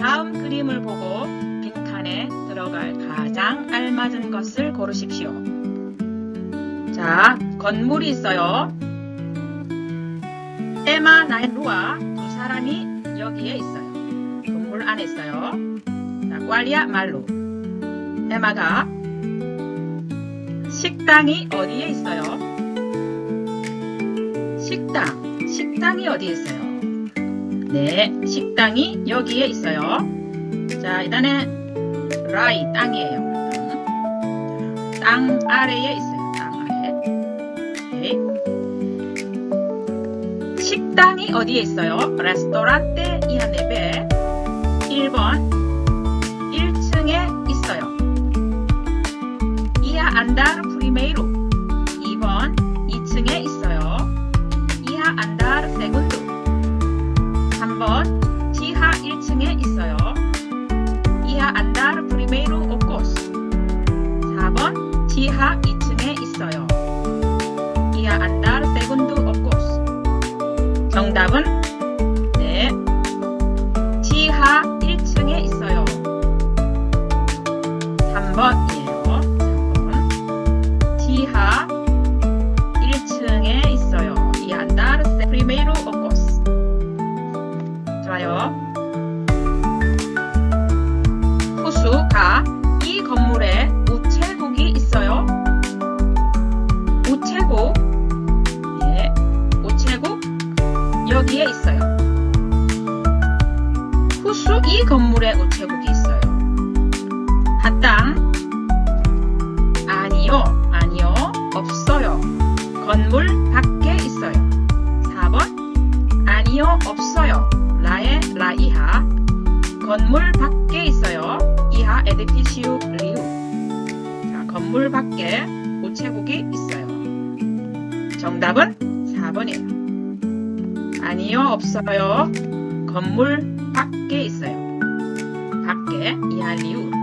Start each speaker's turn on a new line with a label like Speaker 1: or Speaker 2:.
Speaker 1: 다음 그림을 보고 빈칸에 들어갈 가장 알맞은 것을 고르십시오. 자, 건물이 있어요. 에마 나일루와 두 사람이 여기에 있어요. 건물 안에 있어요. 자, 꽈리아 말루. 에마가 식당이 어디에 있어요? 식당. 식당이 어디에 있어요? 네, 식당이 여기에 있어요. 자, 일단에 라이 땅이에요. 땅 아래에 있어요. 땅 아래. 오케이. 식당이 어디에 있어요? 레스토랑테 이하네베 1번 1층에 있어요. 이하 안다르 1층에 있어요. 이하 안다르 프리메이로 오코스 4번 지하 2층에 있어요. 이하 안다르 세군도 오코스 정답은 네 지하 1층에 있어요. 3번이에요. 3번 지하 1층에 있어요. 이 안다르 세 프리메이로 오코스 좋아요. 여기에 있어요. 후수 이 건물에 우체국이 있어요. 하땅 아니요, 아니요, 없어요. 건물 밖에 있어요. 4번 아니요, 없어요. 라에 라이하 건물 밖에 있어요. 이하 에디피시우 리우 자, 건물 밖에 우체국이 있어요. 정답은 4번이에요. 아니요, 없어요. 건물 밖에 있어요. 밖에 이할 이유.